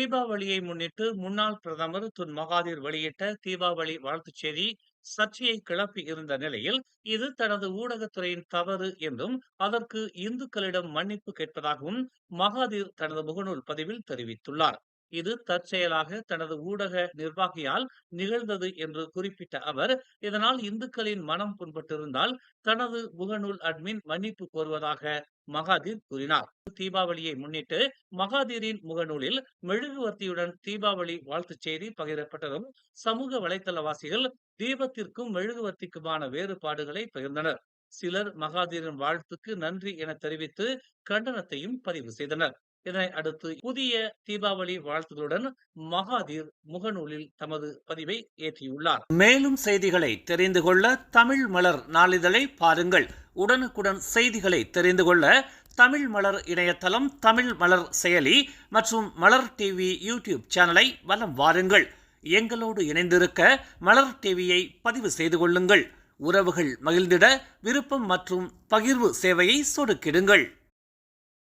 தீபாவளியை முன்னிட்டு முன்னாள் பிரதமர் துன் மகாதீர் வெளியிட்ட தீபாவளி வாழ்த்துச் செய்தி சர்ச்சையை கிளப்பி இருந்த நிலையில் இது தனது ஊடகத்துறையின் தவறு என்றும் அதற்கு இந்துக்களிடம் மன்னிப்பு கேட்பதாகவும் மகாதீர் தனது முகநூல் பதிவில் தெரிவித்துள்ளார். இது தற்செயலாக தனது ஊடக நிர்வாகியால் நிகழ்ந்தது என்று குறிப்பிட்ட அவர் இதனால் இந்துக்களின் மனம் புண்பட்டிருந்தால் தனது முகநூல் அட்மின் மன்னிப்பு கோருவதாக மகாதீர் கூறினார். தீபாவளியை முன்னிட்டு மகாதீரின் முகநூலில் மெழுகுவர்த்தியுடன் தீபாவளி வாழ்த்துச் செய்தி பகிரப்பட்டதும் சமூக வலைத்தளவாசிகள் தீபத்திற்கும் மெழுகுவர்த்திக்குமான வேறுபாடுகளை பகிர்ந்தனர். சிலர் மகாதீரின் வாழ்த்துக்கு நன்றி என தெரிவித்து கண்டனத்தையும் பதிவு செய்தனர். இதனை அடுத்து புதிய தீபாவளி வாழ்த்துகளுடன் மகாதீர் முகநூலில் தமது பதிவை ஏற்றியுள்ளார். மேலும் செய்திகளை தெரிந்து கொள்ள தமிழ் மலர் நாளிதழை பாருங்கள். உடனுக்குடன் செய்திகளை தெரிந்து கொள்ள தமிழ் மலர் இணையதளம் தமிழ் மலர் செயலி மற்றும் மலர் டிவி யூடியூப் சேனலை வலம் வாருங்கள். எங்களோடு இணைந்திருக்க மலர் டிவியை பதிவு செய்து கொள்ளுங்கள். உறவுகள் மகிழ்ந்திட விருப்பம் மற்றும் பகிர்வு சேவையை சொடுக்கிடுங்கள்.